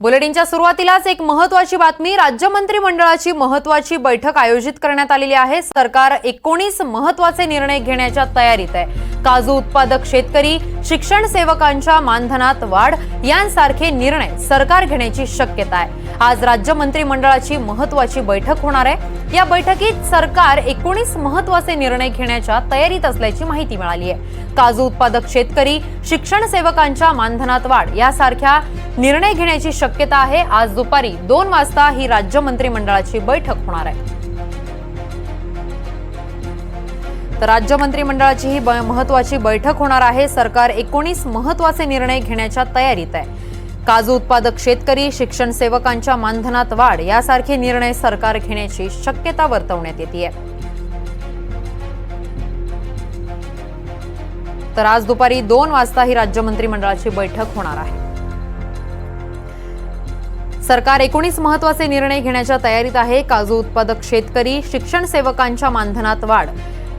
बुलेटिनच्या सुरुवातीलाच एक महत्वाची बातमी राज्य मंत्रिमंडळाची महत्वाची बैठक आयोजित करण्यात आलेली आहे. सरकार एकोणीस महत्त्वाचे निर्णय घेण्याच्या तयारीत आहे. काजू उत्पादक शेतकरी शिक्षण सेवकांच्या मानधनात वाढ यांसारखे निर्णय सरकार घेण्याची शक्यता आहे. आज राज्य मंत्रिमंडळाची महत्वाची बैठक होणार आहे. या बैठकीत सरकार एकोणीस महत्त्वाचे निर्णय घेण्याच्या तयारीत असल्याची माहिती मिळाली आहे. काजू उत्पादक शेतकरी शिक्षण सेवकांच्या मानधनात वाढ यासारख्या निर्णय घेण्याची शक्यता आहे. आज दुपारी दोन वाजता ही राज्य मंत्रिमंडळाची बैठक होणार आहे. तर राज्य मंत्रिमंडळाची ही महत्वाची बैठक होणार आहे. सरकार एकोणीस महत्त्वाचे निर्णय घेण्याच्या तयारीत आहे. काजू उत्पादक शेतकरी शिक्षण सेवकांच्या मानधनात वाढ यासारखे निर्णय सरकार घेण्याची शक्यता वर्तवण्यात येते. तर आज दुपारी दोन वाजता ही राज्य मंत्रिमंडळाची बैठक होणार आहे. सरकार एकोणीस महत्त्वाचे निर्णय घेण्याच्या तयारीत आहे. काजू उत्पादक शेतकरी शिक्षण सेवकांच्या मानधनात वाढ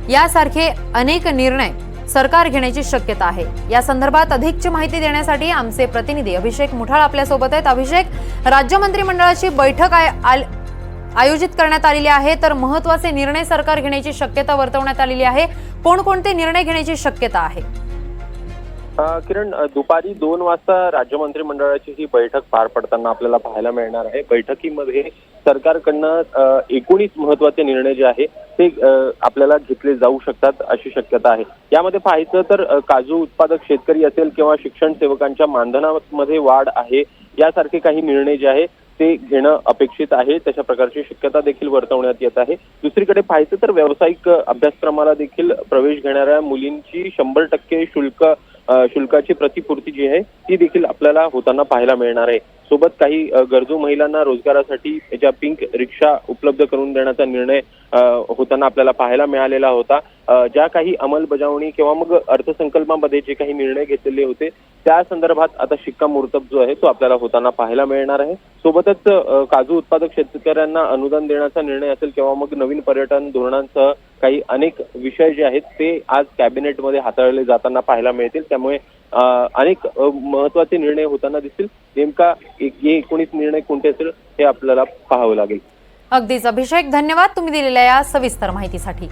यासारखे अनेक निर्णय सरकार घेण्याची शक्यता आहे. या संदर्भात अधिकची माहिती देण्यासाठी आमचे प्रतिनिधी अभिषेक मुठाळ आपल्यासोबत आहेत. अभिषेक राज्य मंत्रिमंडळाची बैठक आय- आल- आयोजित करण्यात आलेली आहे तर महत्त्वाचे निर्णय सरकार घेण्याची शक्यता वर्तवण्यात आलेली आहे. कोणकोणते निर्णय घेण्याची शक्यता आहे? किरण दुपारी दोन वाजता राज्य मंत्रिमंडळाची ही बैठक पार पडताना आपल्याला पाहायला मिळणार आहे. बैठकीमध्ये सरकारकडनं एकोणीस महत्त्वाचे निर्णय जे आहे ते आपल्याला घेतले जाऊ शकतात अशी शक्यता आहे. यामध्ये पाहायचं तर काजू उत्पादक शेतकरी असेल किंवा शिक्षण सेवकांच्या मानधनामध्ये वाढ आहे यासारखे काही निर्णय जे आहे ते घेणं अपेक्षित आहे. तशा प्रकारची शक्यता देखील वर्तवण्यात येत आहे. दुसरीकडे पाहायचं तर व्यावसायिक अभ्यासक्रमाला देखील प्रवेश घेणाऱ्या मुलींची शंभर टक्के शुल्क शुल्काची प्रतिपूर्ती जी आहे ती देखील आपल्याला होताना पाहायला मिळणार आहे. सोबत काही गरजू महिलांना रोजगारासाठी ज्या पिंक रिक्षा उपलब्ध करून देण्याचा निर्णय होताना आपल्याला पाहायला मिळालेला होता. ज्या काही अंमलबजावणी किंवा मग अर्थसंकल्पामध्ये जे काही निर्णय घेतलेले होते त्या संदर्भात आता शिक्कामोर्तब जो आहे तो आपल्याला होताना पाहायला मिळणार आहे. सोबतच काजू उत्पादक शेतकऱ्यांना अनुदान देण्याचा निर्णय असेल किंवा मग नवीन पर्यटन धोरणांसह काही अनेक विषय जे आहेत ते आज कॅबिनेटमध्ये हाताळले जाताना पाहायला मिळतील. त्यामुळे अनेक महत्त्वाचे निर्णय होताना दिसतील. नेमका एकोणीस निर्णय कोणते असेल हे आपल्याला पाहावं लागेल. अगदीच. अभिषेक धन्यवाद तुम्ही दिलेल्या या सविस्तर माहितीसाठी.